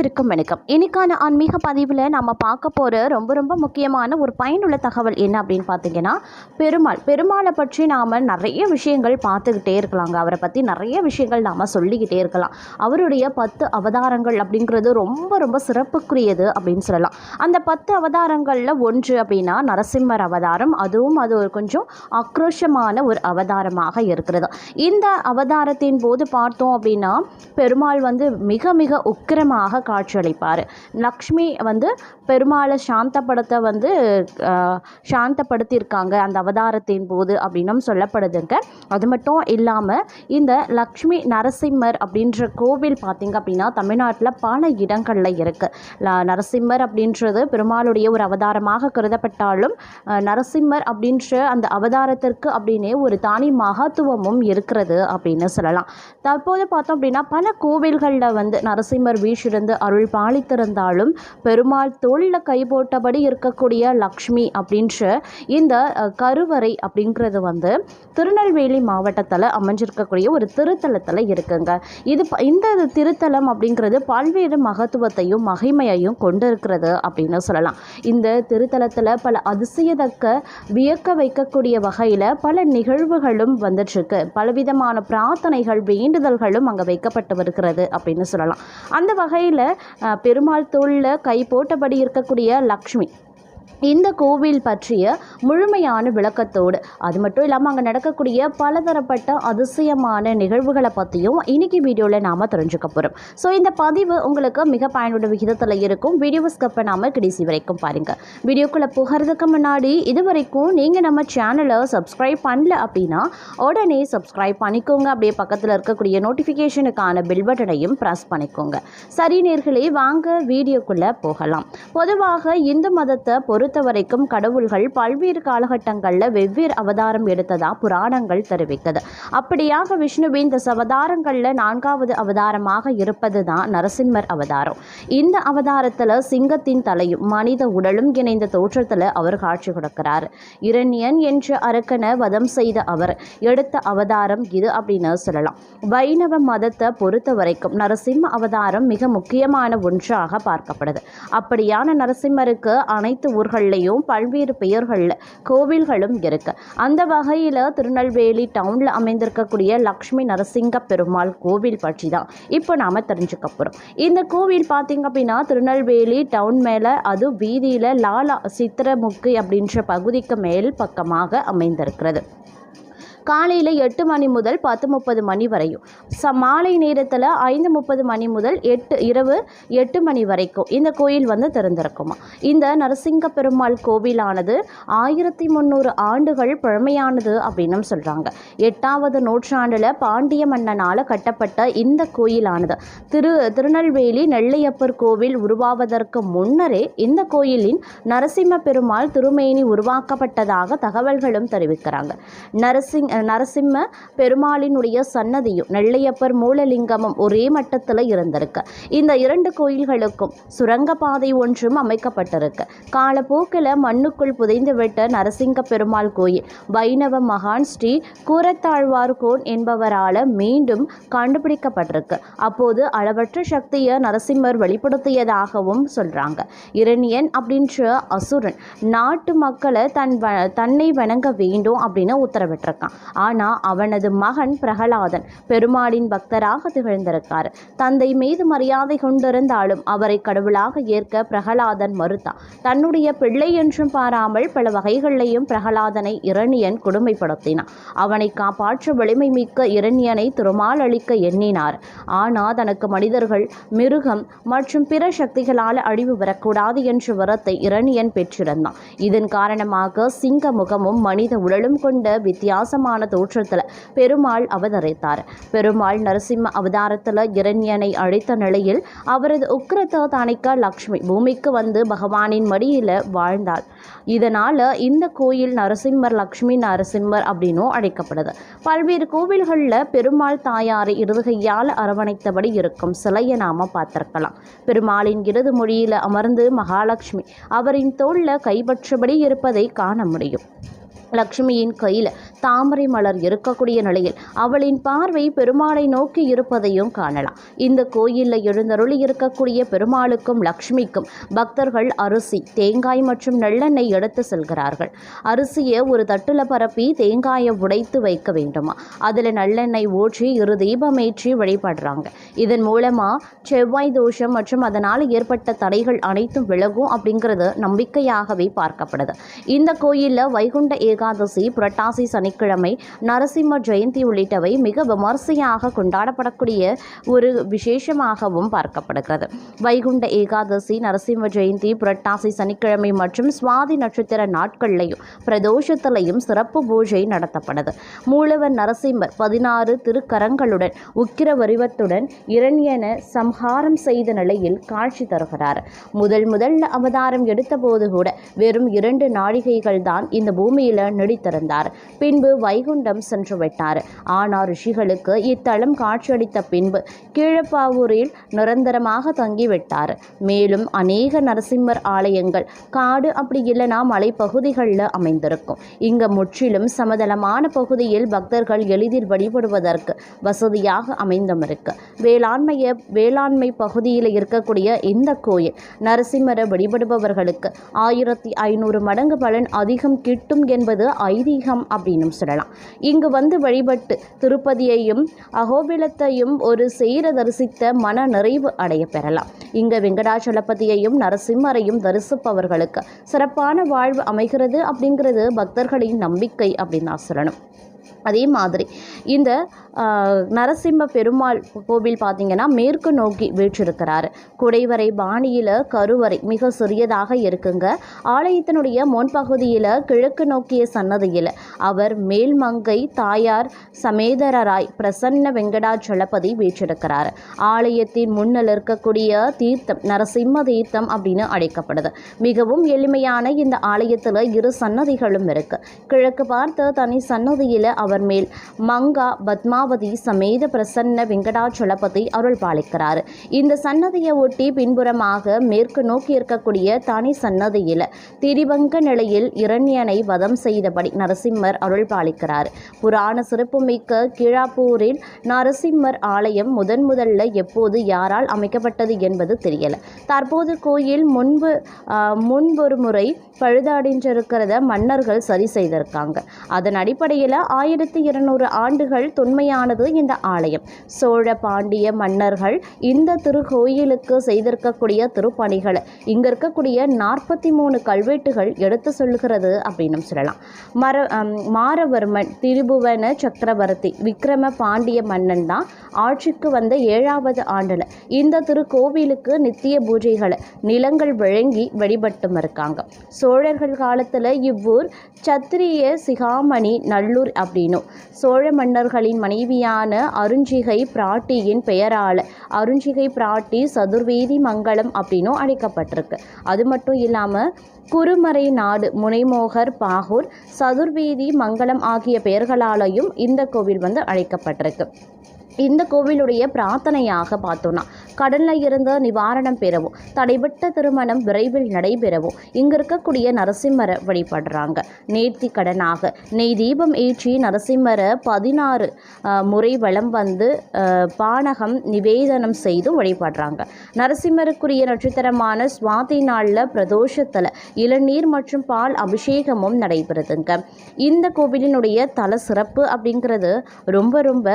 அனைவருக்கும் வணக்கம். இன்னைக்கான ஆன்மீக பதிவில் நம்ம பார்க்க போகிற ரொம்ப ரொம்ப முக்கியமான ஒரு பயனுள்ள தகவல் என்ன அப்படின்னு பார்த்தீங்கன்னா பெருமாள். பெருமாளை பற்றி நாம் நிறைய விஷயங்கள் பார்த்துக்கிட்டே இருக்கலாங்க. அவரை பற்றி நிறைய விஷயங்கள் நாம் சொல்லிக்கிட்டே இருக்கலாம். அவருடைய பத்து அவதாரங்கள் அப்படிங்கிறது ரொம்ப ரொம்ப சிறப்புக்குரியது அப்படின்னு சொல்லலாம். அந்த பத்து அவதாரங்களில் ஒன்று அப்படின்னா நரசிம்மர் அவதாரம். அதுவும் அது ஒரு கொஞ்சம் ஆக்ரோஷமான ஒரு அவதாரமாக இருக்கிறது. இந்த அவதாரத்தின் போது பார்த்தோம் அப்படின்னா பெருமாள் வந்து மிக மிக உக்கிரமாக காட்சியளிப்பார். லக்ஷ்மி வந்து பெருமாளை சாந்தப்படுத்த வந்து சாந்தப்படுத்தியிருக்காங்க அந்த அவதாரத்தின் போது அப்படின்னும் சொல்லப்படுதுங்க. அது மட்டும் இல்லாமல் இந்த லக்ஷ்மி நரசிம்மர் அப்படின்ற கோவில் பார்த்திங்க அப்படின்னா தமிழ்நாட்டில் பல இடங்களில் இருக்குது நரசிம்மர் அப்படின்றது பெருமாளுடைய ஒரு அவதாரமாக கருதப்பட்டாலும் நரசிம்மர் அப்படின்ற அந்த அவதாரத்திற்கு அப்படின்னே ஒரு தனி மகத்துவமும் இருக்கிறது அப்படின்னு சொல்லலாம். தற்போது பார்த்தோம் அப்படின்னா பல கோவில்களில் வந்து நரசிம்மர் வீற்றிருந்து அருள் பாலித்திருந்தாலும் பெருமாள் தோளில் கை போட்டபடி இருக்கக்கூடிய லக்ஷ்மி அப்படின்ற இந்த கருவறை அப்படிங்கிறது வந்து திருநெல்வேலி மாவட்டத்தில் அமைஞ்சிருக்கக்கூடிய ஒரு திருத்தலத்தில் இருக்குங்க. இது ப- இந்த திருத்தலம் அப்படிங்கிறது பல்வேறு மகத்துவத்தையும் மகிமையையும் கொண்டு இருக்கிறது அப்படின்னு சொல்லலாம். இந்த திருத்தலத்தில் பல அதிசயத்தக்க வியக்க வைக்கக்கூடிய வகையில் பல நிகழ்வுகளும் வந்துட்டுருக்கு பலவிதமான பிரார்த்தனைகள் வேண்டுதல்களும் அங்கே வைக்கப்பட்டு வருகிறது அப்படின்னு சொல்லலாம். அந்த வகையில் பெருமாள் தோளில் கை போட்டபடி இருக்கக்கூடிய லக்ஷ்மி. இந்த கோவில் பற்றிய முழுமையான விளக்கத்தோடு அது மட்டும் இல்லாமல் அங்கே நடக்கக்கூடிய பலதரப்பட்ட அதிசயமான நிகழ்வுகளை பற்றியும் இன்றைக்கி வீடியோவில் நாம் தெரிஞ்சுக்க போகிறோம் ஸோ இந்த பதிவு உங்களுக்கு மிக பயனுள்ள விகிதத்தில் இருக்கும். வீடியோவை ஸ்கிப் பண்ணாமல் கடைசி வரைக்கும் பாருங்கள் வீடியோக்குள்ளே போகிறதுக்கு முன்னாடி இது வரைக்கும் நீங்கள் நம்ம சேனலை சப்ஸ்கிரைப் பண்ணல அப்படின்னா உடனே சப்ஸ்கிரைப் பண்ணிக்கோங்க. அப்படியே பக்கத்தில் இருக்கக்கூடிய நோட்டிஃபிகேஷனுக்கான பில் பட்டனையும் ப்ரெஸ் பண்ணிக்கோங்க. சரி நேர்களே வாங்க வீடியோக்குள்ளே போகலாம். பொதுவாக இந்து மதத்தை பொறுத்த வரைக்கும் கடவுள்கள் பல்வேறு காலகட்டங்களில் வெவ்வேறு அவதாரம் எடுத்ததாக புராணங்கள் தெரிவிக்குது. அப்படியாக விஷ்ணுவின் இந்த அவதாரங்களில் நான்காவது அவதாரமாக இருப்பது தான் நரசிம்மர் அவதாரம். இந்த அவதாரத்தில் சிங்கத்தின் தலையும் மனித உடலும் இணைந்த தோற்றத்தில் அவர் காட்சி கொடுக்கிறார். இரண்யன் என்ற அரக்கனை வதம் செய்த அவர் எடுத்த அவதாரம் இது அப்படின்னு சொல்லலாம். வைணவ மதத்தை பொறுத்த வரைக்கும் நரசிம்ம அவதாரம் மிக முக்கியமான ஒன்றாக பார்க்கப்படுது. அப்படியான நரசிம்மருக்கு அனைத்து ஊர்கள்லையும் பல்வேறு பெயர்களில் கோவில்களும் இருக்கு. அந்த வகையில் திருநெல்வேலி டவுனில் அமைந்திருக்கக்கூடிய லக்ஷ்மி நரசிங்க பெருமாள் கோவில் பற்றி தான் இப்போ நாம் தெரிஞ்சுக்க போகிறோம் இந்த கோவில் பார்த்தீங்க அப்படின்னா திருநெல்வேலி டவுன் மேலே அது வீதியில் லாலா சித்திரமுக்கு அப்படின்ற பகுதிக்கு மேல் பக்கமாக அமைந்திருக்கிறது. காலையில் எட்டு மணி முதல் பத்து முப்பது மணி வரையும். ச மாலை நேரத்தில் ஐந்து முப்பது மணி முதல் எட்டு இரவு எட்டு மணி வரைக்கும் இந்த கோயில் வந்து திறந்திருக்குமா? இந்த நரசிங்க பெருமாள் கோவிலானது ஆயிரத்தி முந்நூறு ஆண்டுகள் பழமையானது அப்படின்னும் சொல்கிறாங்க எட்டாவது நூற்றாண்டில் பாண்டிய மன்னனால் கட்டப்பட்ட இந்த கோயிலானது. திரு திருநெல்வேலி நெல்லையப்பர் கோவில் உருவாவதற்கு முன்னரே இந்த கோயிலின் நரசிம்ம பெருமாள் திருமேனி உருவாக்கப்பட்டதாக தகவல்களும் தெரிவிக்கிறாங்க. நரசிங் நரசிம்ம பெருமாளினுடைய சன்னதியும் நெல்லையப்பர் மூலலிங்கமும் ஒரே மட்டத்தில் இருந்திருக்கு. இந்த இரண்டு கோயில்களுக்கும் சுரங்கப்பாதை ஒன்றும் அமைக்கப்பட்டிருக்கு. காலப்போக்கில் மண்ணுக்குள் புதைந்துவிட்ட நரசிங்க பெருமாள் கோயில் வைணவ மகான் ஸ்ரீ கூரத்தாழ்வார் கோன் என்பவரால் மீண்டும் கண்டுபிடிக்கப்பட்டிருக்கு. அப்போது அளவற்ற சக்தியை நரசிம்மர் வெளிப்படுத்தியதாகவும் சொல்கிறாங்க இரணியன் அப்படின்ற அசுரன் நாட்டு மக்களை தன் வ- தன்னை வணங்க வேண்டும் அப்படின்னு உத்தரவிட்டிருக்கான். ஆனால் அவனது மகன் பிரகலாதன் பெருமாளின் பக்தராக திகழ்ந்திருக்கார். தந்தை மீது மரியாதை கொண்டிருந்தாலும் அவரை கடவுளாக ஏற்க பிரகலாதன் மறுத்தான் தன்னுடைய பிள்ளை என்றும் பாராமல் பல வகைகளிலையும் பிரகலாதனை இரணியன் கொடுமைப்படுத்தினான். அவனை காப்பாற்ற வலிமை மிக்க இரணியனை திருமால் அளிக்க எண்ணினார். ஆனால் தனக்கு மனிதர்கள் மிருகம் மற்றும் பிற சக்திகளால் அழிவு வரக்கூடாது என்ற வரத்தை இரணியன் பெற்றிருந்தான். இதன் காரணமாக சிங்க முகமும் மனித உடலும் கொண்ட வித்தியாசமான தோற்றத்தில் பெருமாள் அவதரித்தார். பெருமாள் நரசிம்ம அவதாரத்தில் இரண்யனை அழைத்த நிலையில் அவரது உக்கிரத்தை தணிக்க லக்ஷ்மி பூமிக்கு வந்து பகவானின் மடியில் வாழ்ந்தாள். இதனால் இந்த கோயில் நரசிம்மர் லக்ஷ்மி நரசிம்மர் அப்படின்னும் அழைக்கப்படுது. பல்வேறு கோவில்களில் பெருமாள் தாயாரை இருதுகையால் அரவணைத்தபடி இருக்கும் சிலையை நாம பார்த்திருக்கலாம். பெருமாளின் இடது மொழியில் அமர்ந்து மகாலட்சுமி அவரின் தோளில் கைப்பற்றபடி இருப்பதை காண முடியும். லக்ஷ்மியின் கையில் தாமரை மலர் இருக்கக்கூடிய நிலையில் அவளின் பார்வை பெருமாளை நோக்கி இருப்பதையும் காணலாம். இந்த கோயிலில் எழுந்தருளி இருக்கக்கூடிய பெருமாளுக்கும் லக்ஷ்மிக்கும் பக்தர்கள் அரிசி தேங்காய் மற்றும் நல்லெண்ணெய் எடுத்து செல்கிறார்கள். அரிசியை ஒரு தட்டில் பரப்பி தேங்காயை உடைத்து வைக்க வேண்டுமா? அதில் நல்லெண்ணெய் ஊற்றி இரு தீபமேற்றி வழிபடுறாங்க. இதன் மூலமாக செவ்வாய் தோஷம் மற்றும் அதனால் ஏற்பட்ட தடைகள் அனைத்தும் விலகும் அப்படிங்கிறது நம்பிக்கையாகவே பார்க்கப்படுது. இந்த கோயிலில் வைகுண்ட ஏகாதசி புரட்டாசி சனி சனிக்கிழமை நரசிம்ம ஜெயந்தி உள்ளிட்டவை மிக விமர்சையாக கொண்டாடப்படக்கூடிய ஒரு விசேஷமாகவும் பார்க்கப்படுகிறது. வைகுண்ட ஏகாதசி நரசிம்ம ஜெயந்தி புரட்டாசி சனிக்கிழமை மற்றும் சுவாதி நட்சத்திர நாட்கள்லையும் பிரதோஷத்திலையும் சிறப்பு பூஜை நடத்தப்படுது. மூலவர் நரசிம்மர் பதினாறு திருக்கரங்களுடன் உக்கிர வரிவத்துடன் இரண்யன சம்ஹாரம் செய்த நிலையில் காட்சி தருகிறார். முதல் முதல்ல அவதாரம் எடுத்தபோது கூட வெறும் இரண்டு நாழிகைகள் தான் இந்த பூமியில் நடித்திருந்தார். பின்பு வைகுண்டம் சென்று விட்டார் ஆனால் ரிஷிகளுக்கு இத்தலம் காட்சியளித்த பின்பு கீழப்பாவூரில் நிரந்தரமாக தங்கிவிட்டார். மேலும் அநேக நரசிம்மர் ஆலயங்கள் காடு அப்படி இல்லைனா மலைப்பகுதிகளில் அமைந்திருக்கும். இங்கு முற்றிலும் சமதளமான பகுதியில் பக்தர்கள் எளிதில் வழிபடுவதற்கு வசதியாக அமைந்தமிருக்கு. வேளாண்மைய வேளாண்மை பகுதியில் இருக்கக்கூடிய இந்த கோயில் நரசிம்மரை வழிபடுபவர்களுக்கு ஆயிரத்தி ஐநூறு மடங்கு பலன் அதிகம் கிட்டும் என்பது ஐதீகம் அப்படின்னு சொல்லலாம். இங்கு வந்து வழிபட்டு திருப்பதியையும் அகோபிலத்தையும் ஒரு சேர தரிசித்த மன நிறைவு அடைய பெறலாம். இங்க வெங்கடாச்சலபதியையும் நரசிம்மரையும் தரிசிப்பவர்களுக்கு சிறப்பான வாழ்வு அமைகிறது அப்படிங்கிறது பக்தர்களின் நம்பிக்கை அப்படின்னு நான் சொல்லணும். அதே மாதிரி இந்த நரசிம்ம பெருமாள் கோவில் பார்த்தீங்கன்னா மேற்கு நோக்கி வீற்றிருக்கிறார். குடைவரை பாணியில் கருவறை மிக சிறியதாக இருக்குங்க. ஆலயத்தினுடைய முன்பகுதியில் கிழக்கு நோக்கிய சன்னதியில் அவர் மேல்மங்கை தாயார் சமேதரராய் பிரசன்ன வெங்கடாச்சலபதி வீற்றிருக்கிறார். ஆலயத்தின் முன்னில் இருக்கக்கூடிய தீர்த்தம் நரசிம்ம தீர்த்தம் அப்படின்னு அழைக்கப்படுது. மிகவும் எளிமையான இந்த ஆலயத்தில் இரு சன்னதிகளும் இருக்கு. கிழக்கு பார்த்த தனி சன்னதியில் அவர் மேல் மங்கா பத்மா பத்மாவதி சமேத பிரசன்ன வெங்கடாச்சலபதி அருள் பாலிக்கிறார் இந்த சன்னதியை ஒட்டி பின்புறமாக மேற்கு நோக்கி இருக்கக்கூடிய தனி சன்னதியில் திரிவங்க நிலையில் இரண்யனை வதம் செய்தபடி நரசிம்மர் அருள் பாலிக்கிறார் புராண சிறப்புமிக்க கீழாப்பூரில் நரசிம்மர் ஆலயம் முதன் முதல்ல எப்போது யாரால் அமைக்கப்பட்டது என்பது தெரியல. தற்போது கோயில் முன்பு முன்பொரு முறை பழுதடைஞ்சிருக்கிறத மன்னர்கள் சரி செய்திருக்காங்க. அதன் அடிப்படையில் ஆயிரத்தி இருநூறு ஆண்டுகள் தொன்மையானது இந்த ஆலயம். சோழ பாண்டிய மன்னர்கள் இந்த திருக்கோயிலுக்கு செய்திருக்கக்கூடிய திருப்பணிகளை இங்க இருக்கக்கூடிய நாற்பத்தி மூணு கல்வெட்டுகள் எடுத்து சொல்லுகிறது அப்படின்னு சொல்லலாம். மர மாரவர்மன் திரிபுவன சக்கரவர்த்தி விக்ரம பாண்டிய மன்னன் தான் ஆட்சிக்கு வந்த ஏழாவது ஆண்டுல இந்த திருக்கோவிலுக்கு நித்திய பூஜைகளை நிலங்கள் வழங்கி வழிபட்டும் இருக்காங்க. சோழர்கள் காலத்துல இவ்வூர் சத்திரிய சிகாமணி நல்லூர் அப்படின்னும். சோழ மன்னர்களின் மணி மனைவியான அருஞ்சிகை பிராட்டியின் பெயரால். அருஞ்சிகை பிராட்டி சதுர்வேதி மங்கலம் அப்படின்னும் அழைக்கப்பட்டிருக்கு. அது மட்டும் இல்லாமல் குறுமறை நாடு முனைமோகர் பாகூர் சதுர்வேதி மங்கலம் ஆகிய பெயர்களாலையும் இந்த கோவில் வந்து அழைக்கப்பட்டிருக்கு. இந்த கோவிலுடைய பிரார்த்தனையாக பார்த்தோன்னா கடலில் இருந்து நிவாரணம் பெறவும் தடைபட்ட திருமணம் விரைவில் நடைபெறவும் இங்கே இருக்கக்கூடிய நரசிம்மரை வழிபடுறாங்க. நேர்த்தி கடனாக நெய் தீபம் ஏற்றி நரசிம்மரை பதினாறு முறை வளம் வந்து பானகம் நிவேதனம் செய்து வழிபடுறாங்க. நரசிம்மருக்குரிய நட்சத்திரமான சுவாதி நாளில் பிரதோஷத்தில் இளநீர் மற்றும் பால் அபிஷேகமும் நடைபெறுதுங்க. இந்த கோவிலினுடைய தல சிறப்பு அப்படிங்கிறது ரொம்ப ரொம்ப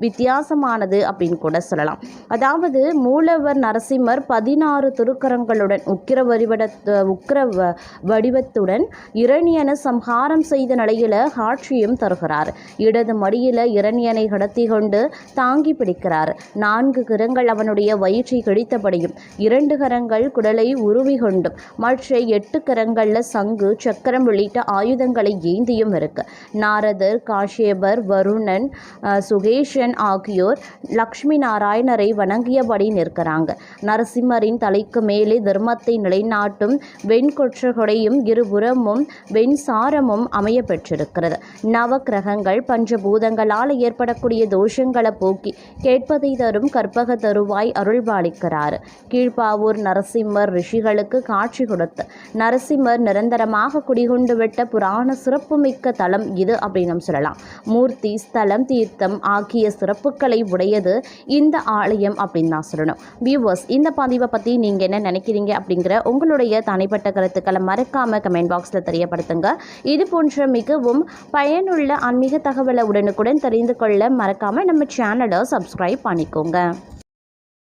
வித்தியாசமானது அப்படின்னு கூட சொல்லலாம். அதாவது மூலவர் நரசிம்மர் பதினாறு திருக்கரங்களுடன் உக்கிர வடிவட உக்கிர வ- வடிவத்துடன் இரணியனை சம்ஹாரம் செய்த நிலையில் காட்சியும் தருகிறார். இடது மடியில இரணியனை கடத்தி கொண்டு தாங்கி பிடிக்கிறார். நான்கு கரங்கள் அவனுடைய வயிற்றை கிழித்தபடியும் இரண்டு கரங்கள் குடலை உருவி கொண்டும் மற்ற எட்டு கரங்கள்ல சங்கு சக்கரம் உள்ளிட்ட ஆயுதங்களை ஏந்தியும் இருக்கு. நாரதர் காஷ்யபர் வருணன் சுகேஷ் புருஷன் ஆகியோர் லக்ஷ்மி நாராயணரை வணங்கியபடி நிற்கிறாங்க. நரசிம்மரின் தலைக்கு மேலே தர்மத்தை நிலைநாட்டும் வெண்கொற்றகொடையும் இருபுறமும் வெண்சாரமும் அமைய பெற்றிருக்கிறது நவ கிரகங்கள் பஞ்சபூதங்களால் ஏற்படக்கூடிய தோஷங்களை போக்கி கேட்பதை தரும் கற்பக தருவாய் அருள்பாலிக்கிறார். கீழ்ப்பாவூர் நரசிம்மர் ரிஷிகளுக்கு காட்சி கொடுத்து நரசிம்மர் நிரந்தரமாக குடிகொண்டு விட்ட புராண சிறப்புமிக்க தலம் இது அப்படின்னு சொல்லலாம். மூர்த்தி ஸ்தலம் தீர்த்தம் ஆகிய ஆகிய சிறப்புகளை உடையது இந்த ஆலயம் அப்படின்னு தான் சொல்லணும். வியூவர்ஸ் இந்த பதிவை பற்றி நீங்கள் என்ன நினைக்கிறீங்க அப்படிங்கிற உங்களுடைய தனிப்பட்ட கருத்துக்களை மறக்காமல் கமெண்ட் பாக்ஸில் தெரியப்படுத்துங்க. இது போன்ற மிகவும் பயனுள்ள ஆன்மீக தகவலை உடனுக்குடன் தெரிந்து கொள்ள மறக்காமல் நம்ம சேனலை சப்ஸ்கிரைப் பண்ணிக்கோங்க.